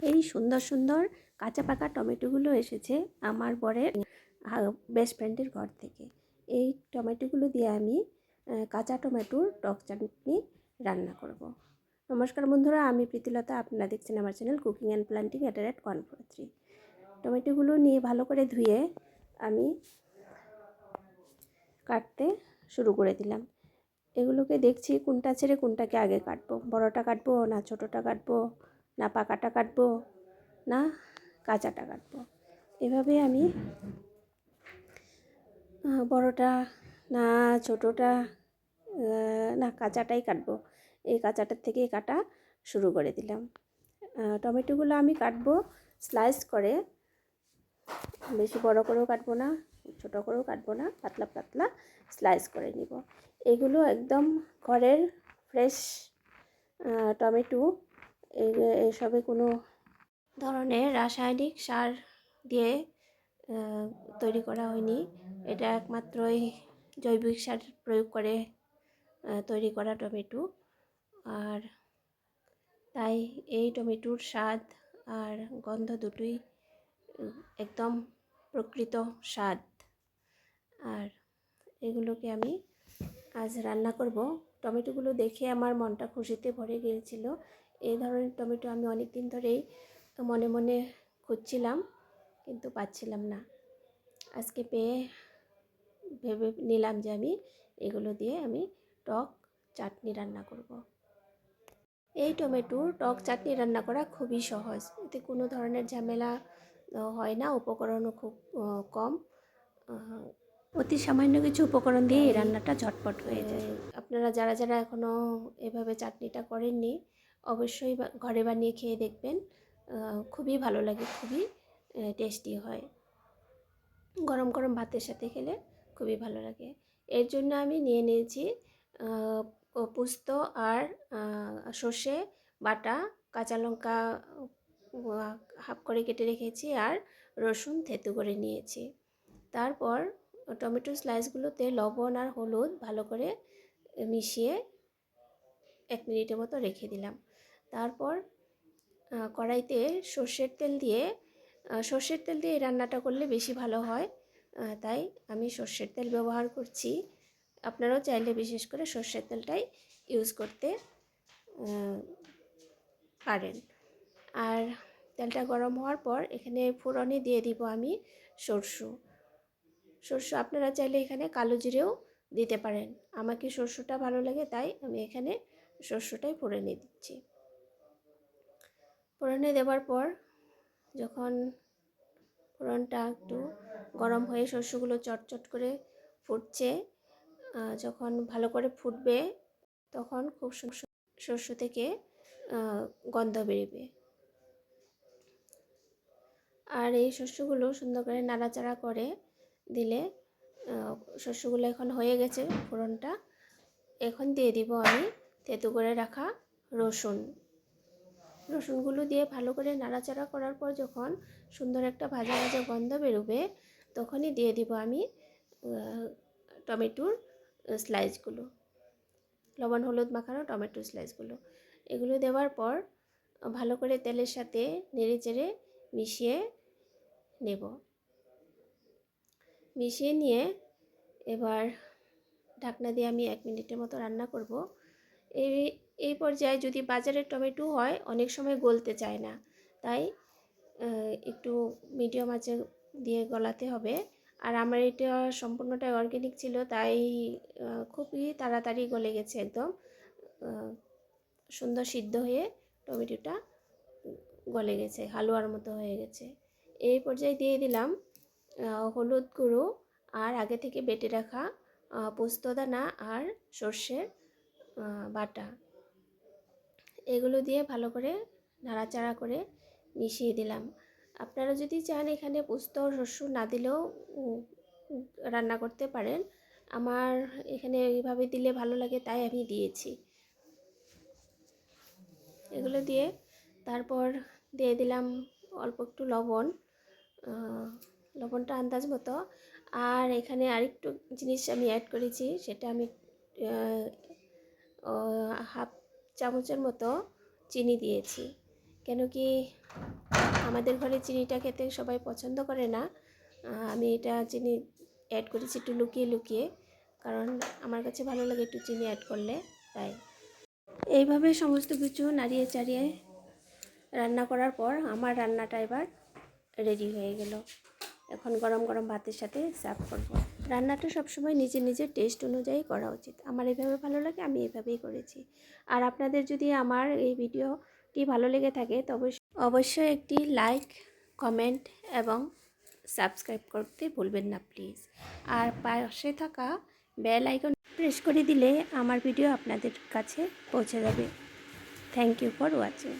এই সুন্দর সুন্দর কাঁচা পাকা টমেটোগুলো এসেছে আমার বরের বেস্ট ফ্রেন্ডের ঘর থেকে। এই টমেটোগুলো দিয়ে আমি কাঁচা টমেটোর টক চাটনি রান্না করব। নমস্কার বন্ধুরা, আমি প্রীতিলতা, আপনারা দেখছেন আমার channel cooking and planting at rate one four three টমেটোগুলো নিয়ে ভালো করে ধুয়ে আমি কাটতে শুরু করে দিলাম। এগুলোকে দেখছি কোনটা ছেড়ে কোনটাকে আগে কাটবো, বড়টা কাটবো না ছোটোটা কাটবো? না পাকাটা কাটবো, না কাঁচাটা কাটবো। এভাবে আমি বড়টা না ছোটোটা না কাঁচাটাই কাটবো। এই কাঁচাটার থেকেই কাটা শুরু করে দিলাম। টমেটোগুলো আমি কাটবো স্লাইস করে। বেশি বড় করেও কাটবো না, ছোটো করেও কাটবো না, পাতলা পাতলা স্লাইস করে নিব। এগুলো একদম ঘরের ফ্রেশ টমেটো এই- এসবে কোনো ধরনের রাসায়নিক সার দিয়ে তৈরি করা হয়নি। এটা একমাত্রই জৈবিক সার প্রয়োগ করে তৈরি করা টমেটো। আর তাই এই টমেটোর স্বাদ আর গন্ধ দুটোই একদম প্রকৃত স্বাদ। আর এগুলোকে আমি আজ রান্না করব। টমেটোগুলো দেখে আমার মনটা খুশিতে ভরে গিয়েছিল। এই ধরনের টমেটো আমি অনেক দিন ধরেই মনে মনে খুঁজছিলাম কিন্তু পাচ্ছিলাম না। আজকে পেয়ে ভেবে নিলাম যে আমি এগুলো দিয়ে আমি টক চাটনি রান্না করব। এই টমেটোর টক চাটনি রান্না করা খুবই সহজ। এতে কোনো ধরনের ঝামেলা হয় না উপকরণও খুব কম। অতি সামান্য কিছু উপকরণ দিয়ে এই রান্নাটা ঝটপট হয়ে যায়। আপনারা যারা যারা এখনও এভাবে চাটনিটা করেননি অবশ্যই ঘরে বানিয়ে খেয়ে দেখবেন। খুবই ভালো লাগে, খুবই টেস্টি হয়। গরম গরম ভাতের সাথে খেলে খুবই ভালো লাগে। এর জন্য আমি নিয়ে নিয়েছি পোস্ত আর সর্ষে, বাটা, কাঁচা লঙ্কা হাফ করে কেটে রেখেছি আর রসুন থেতু করে নিয়েছি। তারপর টমেটো স্লাইসগুলোতে লবণ আর হলুদ ভালো করে মিশিয়ে এক মিনিটের মতো রেখে দিলাম। তারপর কড়াইতে সর্ষের তেল দিয়ে সর্ষের তেল দিয়ে রান্নাটা করলে বেশি ভালো হয়। তাই আমি সর্ষের তেল ব্যবহার করছি। আপনারাও চাইলে বিশেষ করে সর্ষের তেলটাই ইউজ করতে পারেন। আর তেলটা গরম হওয়ার পর এখানে ফোড়নে দিয়ে দিব আমি সরষু। সরষু আপনারা চাইলে এখানে কালো জিরেও দিতে পারেন। আমাকে সরষুটা ভালো লাগে, তাই আমি এখানে সরষুটাই ফোড়নে দিচ্ছি। ফোড়নে দেওয়ার পর যখন ফোড়নটা একটু গরম হয়ে শস্যগুলো চটচট করে ফুটছে যখন ভালো করে ফুটবে তখন খুব শস্য থেকে গন্ধ বেরোবে। আর এই শস্যগুলো সুন্দর করে নাড়াচাড়া করে দিলে শস্যগুলো এখন হয়ে গেছে ফোড়নটা। এখন দিয়ে দিব আমি তেতু করে রাখা রসুন। রসুনগুলো দিয়ে ভালো করে নাড়াচাড়া করার পর যখন সুন্দর একটা ভাজা ভাজা গন্ধ বেরোবে, তখনই দিয়ে দিব আমি টমেটোর স্লাইসগুলো লবণ, হলুদ মাখানো টমেটোর স্লাইসগুলো এগুলো দেওয়ার পর ভালো করে তেলের সাথে নেড়ে চেড়ে মিশিয়ে নেব। মিশিয়ে নিয়ে এবার ঢাকনা দিয়ে আমি এক মিনিটের মতো রান্না করব। এই এই পর্যায়ে যদি বাজারের টমেটো হয়, অনেক সময় গলতে চায় না। তাই একটু মিডিয়াম আঁচে দিয়ে গলাতে হবে। আর আমার এটা সম্পূর্ণটাই অর্গ্যানিক ছিল, তাই খুবই তাড়াতাড়ি গলে গেছে একদম। সুন্দর সিদ্ধ হয়ে টমেটোটা গলে গেছে, হালুয়ার মতো হয়ে গেছে। এই পর্যায়ে দিয়ে দিলাম হলুদ গুঁড়ো আর আগে থেকে বেটে রাখা পোস্তদানা আর সর্ষের বাটা। এগুলো দিয়ে ভালো করে নাড়াচাড়া করে মিশিয়ে দিলাম। আপনারা যদি চান এখানে পোস্ত শস্য না দিলেও রান্না করতে পারেন। আমার এখানে এইভাবে দিলে ভালো লাগে তাই আমি দিয়েছি। এগুলো দিয়ে তারপর দিয়ে দিলাম অল্প একটু লবণ লবণটা আন্দাজ মতো। আর এখানে আরেকটু জিনিস আমি অ্যাড করেছি, সেটা আমি হাফ চামচের মতো চিনি দিয়েছি। কেন কি আমাদের ঘরে চিনিটা খেতে সবাই পছন্দ করে না। আমি এটা চিনি অ্যাড করেছি একটু লুকিয়ে লুকিয়ে, কারণ আমার কাছে ভালো লাগে একটু চিনি অ্যাড করলে, তাই। এইভাবে সমস্ত কিছু নাড়িয়ে চাড়িয়ে রান্না করার পর আমার রান্নাটা এবার রেডি হয়ে গেল। এখন গরম গরম ভাতের সাথে সার্ভ করব। রান্নাটা সবসময় নিজের নিজের টেস্ট অনুযায়ী করা উচিত। আমার এভাবে ভালো লাগে, আমি এভাবেই করেছি। আর আপনাদের যদি আমার এই ভিডিওটি ভালো লেগে থাকে তবে অবশ্যই একটি লাইক কমেন্ট এবং সাবস্ক্রাইব করতে ভুলবেন না প্লিজ আর পাশে থাকা বেল আইকন প্রেস করে দিলে আমার ভিডিও আপনাদের কাছে পৌঁছে যাবে। Thank you for watching